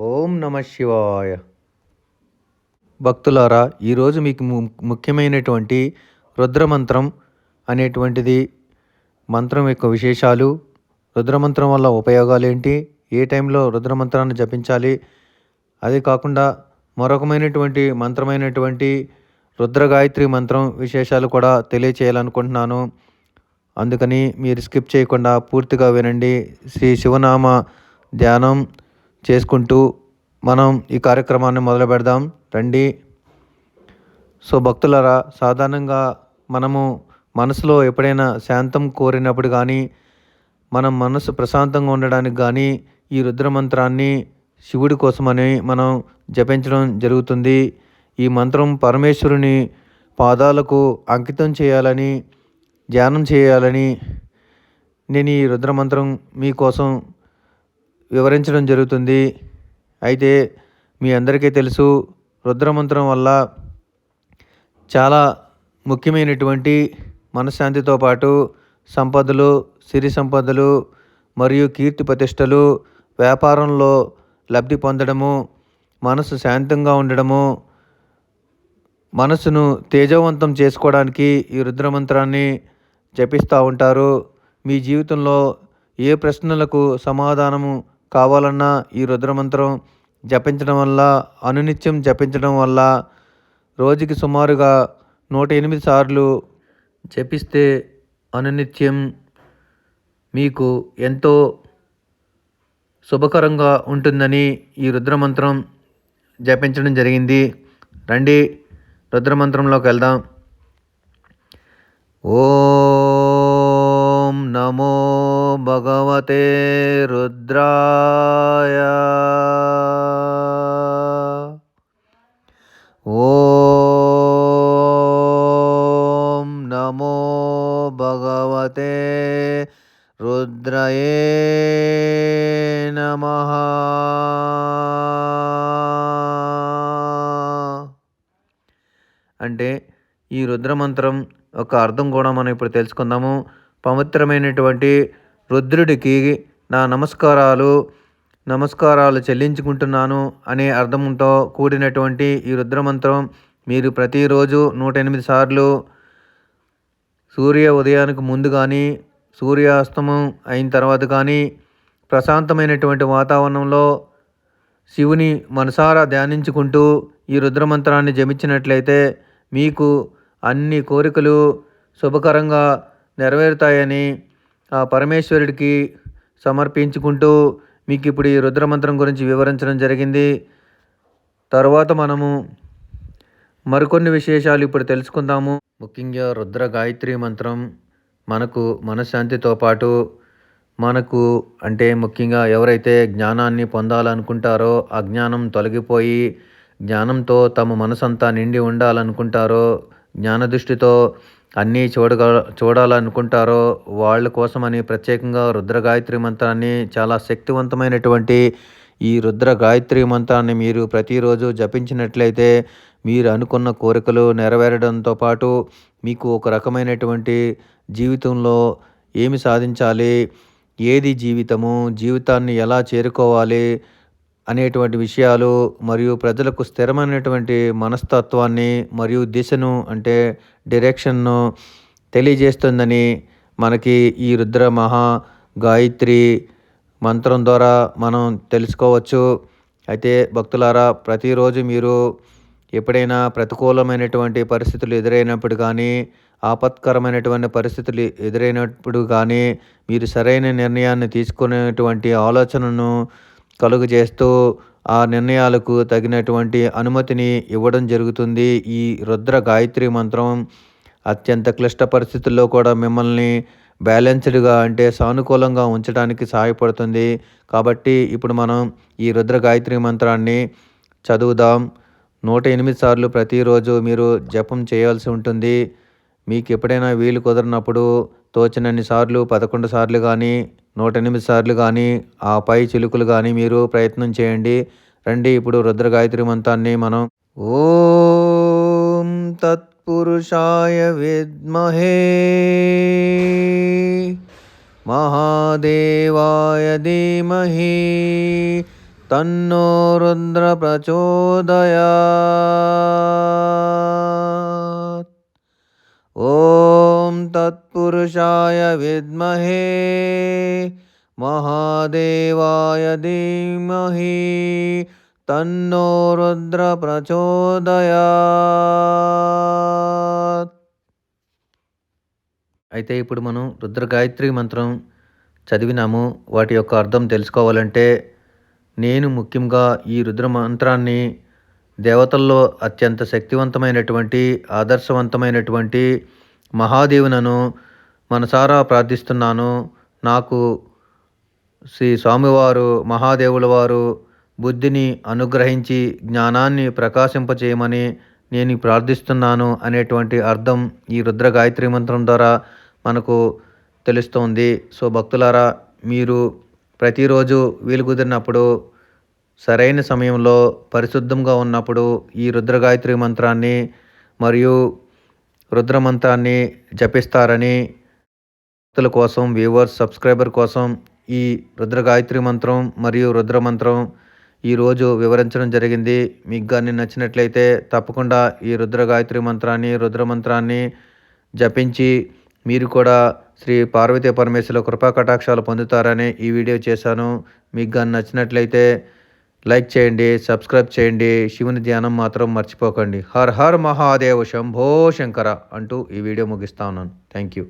ఓం నమ శివాయ. భక్తులారా ఈరోజు మీకు ము- ముఖ్యమైనటువంటి రుద్రమంత్రం అనేటువంటిది మంత్రం యొక్క విశేషాలు. రుద్రమంత్రం వల్ల ఉపయోగాలు ఏంటి ఏ టైంలో రుద్రమంత్రాన్ని జపించాలి? అది కాకుండా మరొకమైనటువంటి మంత్రమైనటువంటి రుద్రగాయత్రి మంత్రం విశేషాలు కూడా తెలియచేయాలనుకుంటున్నాను. అందుకని మీరు స్కిప్ చేయకుండా పూర్తిగా వినండి. శ్రీ శివనామ ధ్యానం. చేసుకుంటూ మనం ఈ కార్యక్రమాన్ని మొదలు పెడదాం. రండి. సో భక్తులారా సాధారణంగా మనము మనసులో ఎప్పుడైనా శాంతం కోరినప్పుడు కానీ మనం మనసు ప్రశాంతంగా ఉండడానికి కానీ ఈ రుద్రమంత్రాన్ని శివుడి కోసమని మనం జపించడం జరుగుతుంది. ఈ మంత్రం పరమేశ్వరుని పాదాలకు అంకితం చేయాలని ధ్యానం చేయాలని నేను ఈ రుద్రమంత్రం మీకోసం వివరించడం జరుగుతుంది. అయితే మీ అందరికీ తెలుసు రుద్రమంత్రం వల్ల చాలా ముఖ్యమైనటువంటి మనశ్శాంతితో పాటు సంపదలు సిరి సంపదలు మరియు కీర్తి ప్రతిష్టలు వ్యాపారంలో లబ్ధి పొందడము మనసు శాంతంగా ఉండడము మనసును తేజవంతం చేసుకోవడానికి ఈ రుద్రమంత్రాన్ని జపిస్తూ ఉంటారు. మీ జీవితంలో ఏ ప్రశ్నలకు సమాధానము కావాలన్నా ఈ రుద్రమంత్రం జపించడం వల్ల అనునిత్యం జపించడం వల్ల రోజుకి సుమారుగా నూట ఎనిమిది సార్లు జపిస్తే అనునిత్యం మీకు ఎంతో శుభకరంగా ఉంటుందని ఈ రుద్రమంత్రం జపించడం జరిగింది. రండి రుద్రమంత్రంలోకి వెళ్దాం. ఓం నమో భగవతే రుద్రా భగవతే రుద్రయే నమః. అంటే ఈ రుద్రమంత్రం ఒక అర్థం కూడా మనం ఇప్పుడు తెలుసుకుందాము. పవిత్రమైనటువంటి రుద్రుడికి నా నమస్కారాలు నమస్కారాలు చెల్లించుకుంటున్నాను అనే అర్థంతో కూడినటువంటి ఈ రుద్రమంత్రం మీరు ప్రతిరోజు నూట ఎనిమిది సార్లు సూర్య ఉదయానికి ముందు కానీ సూర్యాస్తమం అయిన తర్వాత కానీ ప్రశాంతమైనటువంటి వాతావరణంలో శివుని మనసారా ధ్యానించుకుంటూ ఈ రుద్రమంత్రాన్ని జపించినట్లయితే మీకు అన్ని కోరికలు శుభకరంగా నెరవేరుతాయని ఆ పరమేశ్వరుడికి సమర్పించుకుంటూ మీకు ఇప్పుడు ఈ రుద్రమంత్రం గురించి వివరించడం జరిగింది. తర్వాత మనము మరికొన్ని విశేషాలు ఇప్పుడు తెలుసుకుందాము. ముఖ్యంగా రుద్ర గాయత్రి మంత్రం మనకు మనశ్శాంతితో పాటు మనకు అంటే ముఖ్యంగా ఎవరైతే జ్ఞానాన్ని పొందాలనుకుంటారో అజ్ఞానం తొలగిపోయి జ్ఞానంతో తమ మనసంతా నిండి ఉండాలనుకుంటారో జ్ఞాన దృష్టితో అన్నీ చూడగ చూడాలనుకుంటారో వాళ్ళ కోసమని ప్రత్యేకంగా రుద్ర గాయత్రి మంత్రాన్ని చాలా శక్తివంతమైనటువంటి ఈ రుద్ర గాయత్రి మంత్రాన్ని మీరు ప్రతిరోజు జపించినట్లయితే మీరు అనుకున్న కోరికలు నెరవేరడంతో పాటు మీకు ఒక రకమైనటువంటి జీవితంలో ఏమి సాధించాలి? ఏది జీవితము? జీవితాన్ని ఎలా చేరుకోవాలి? అనేటువంటి విషయాలు మరియు ప్రజలకు స్థిరమైనటువంటి మనస్తత్వాన్ని మరియు దిశను అంటే డైరెక్షన్ను తెలియజేస్తుందని మనకి ఈ రుద్ర మహా గాయత్రి మంత్రం ద్వారా మనం తెలుసుకోవచ్చు. అయితే భక్తులారా ప్రతిరోజు మీరు ఎప్పుడైనా ప్రతికూలమైనటువంటి పరిస్థితులు ఎదురైనప్పుడు కానీ ఆపత్కరమైనటువంటి పరిస్థితులు ఎదురైనప్పుడు కానీ మీరు సరైన నిర్ణయాన్ని తీసుకునేటువంటి ఆలోచనను కలుగజేస్తూ ఆ నిర్ణయాలకు తగినటువంటి అనుమతిని ఇవ్వడం జరుగుతుంది. ఈ రుద్ర గాయత్రి మంత్రం అత్యంత క్లిష్ట పరిస్థితుల్లో కూడా మిమ్మల్ని బ్యాలెన్స్డ్గా అంటే సానుకూలంగా ఉంచడానికి సహాయపడుతుంది. కాబట్టి ఇప్పుడు మనం ఈ రుద్ర గాయత్రి మంత్రాన్ని చదువుదాం. నూట ఎనిమిది సార్లు ప్రతిరోజు మీరు జపం చేయాల్సి ఉంటుంది. మీకు ఎప్పుడైనా వీలు కుదరినప్పుడు తోచినన్ని సార్లు పదకొండు సార్లు కానీ నూట ఎనిమిది సార్లు కానీ ఆ పై చిలుకలు కానీ మీరు ప్రయత్నం చేయండి. రండి ఇప్పుడు రుద్ర గాయత్రి మంత్రాన్ని మనం ఓం తత్ तत्पुरुषाय विद्महे। महादेवाय धीमहि। तन्नो रुद्रप्रचोदयात् ॐ तत्पुरुषाय विद्महे। महादेवाय धीमहि। తన్నో రుద్ర ప్రచోదయా అయితే ఇప్పుడు మనం రుద్ర గాయత్రి మంత్రం చదివినాము. వాటి యొక్క అర్థం తెలుసుకోవాలంటే నేను ముఖ్యంగా ఈ రుద్ర మంత్రాన్ని దేవతల్లో అత్యంత శక్తివంతమైనటువంటి ఆదర్శవంతమైనటువంటి మహాదేవునను మనసారా ప్రార్థిస్తున్నాను. నాకు శ్రీ స్వామివారు మహాదేవుల వారు బుద్ధిని అనుగ్రహించి జ్ఞానాన్ని ప్రకాశింపచేయమని నేను ప్రార్థిస్తున్నాను అనేటువంటి అర్థం ఈ రుద్ర గాయత్రి మంత్రం ద్వారా మనకు తెలుస్తోంది. సో భక్తులారా మీరు ప్రతిరోజు వీలు కుదిరినప్పుడు సరైన సమయంలో పరిశుద్ధంగా ఉన్నప్పుడు ఈ రుద్ర గాయత్రి మంత్రాన్ని మరియు రుద్ర మంత్రాన్ని జపిస్తారని భక్తుల కోసం వ్యూవర్స్ సబ్స్క్రైబర్ కోసం ఈ రుద్ర గాయత్రి మంత్రం మరియు రుద్ర మంత్రం ఈరోజు వివరించడం జరిగింది. మీకు కానీ నచ్చినట్లయితే తప్పకుండా ఈ రుద్ర గాయత్రి మంత్రాన్ని రుద్ర మంత్రాన్ని జపించి మీరు కూడా శ్రీ పార్వతీ పరమేశ్వర కృపా కటాక్షాలు పొందుతారని ఈ వీడియో చేశాను. మీకు కానీ నచ్చినట్లయితే లైక్ చేయండి సబ్స్క్రైబ్ చేయండి. శివుని ధ్యానం మాత్రం మర్చిపోకండి. హర్ హర్ మహాదేవ శంభో శంకర అంటూ ఈ వీడియో ముగిస్తా ఉన్నాను. Thank you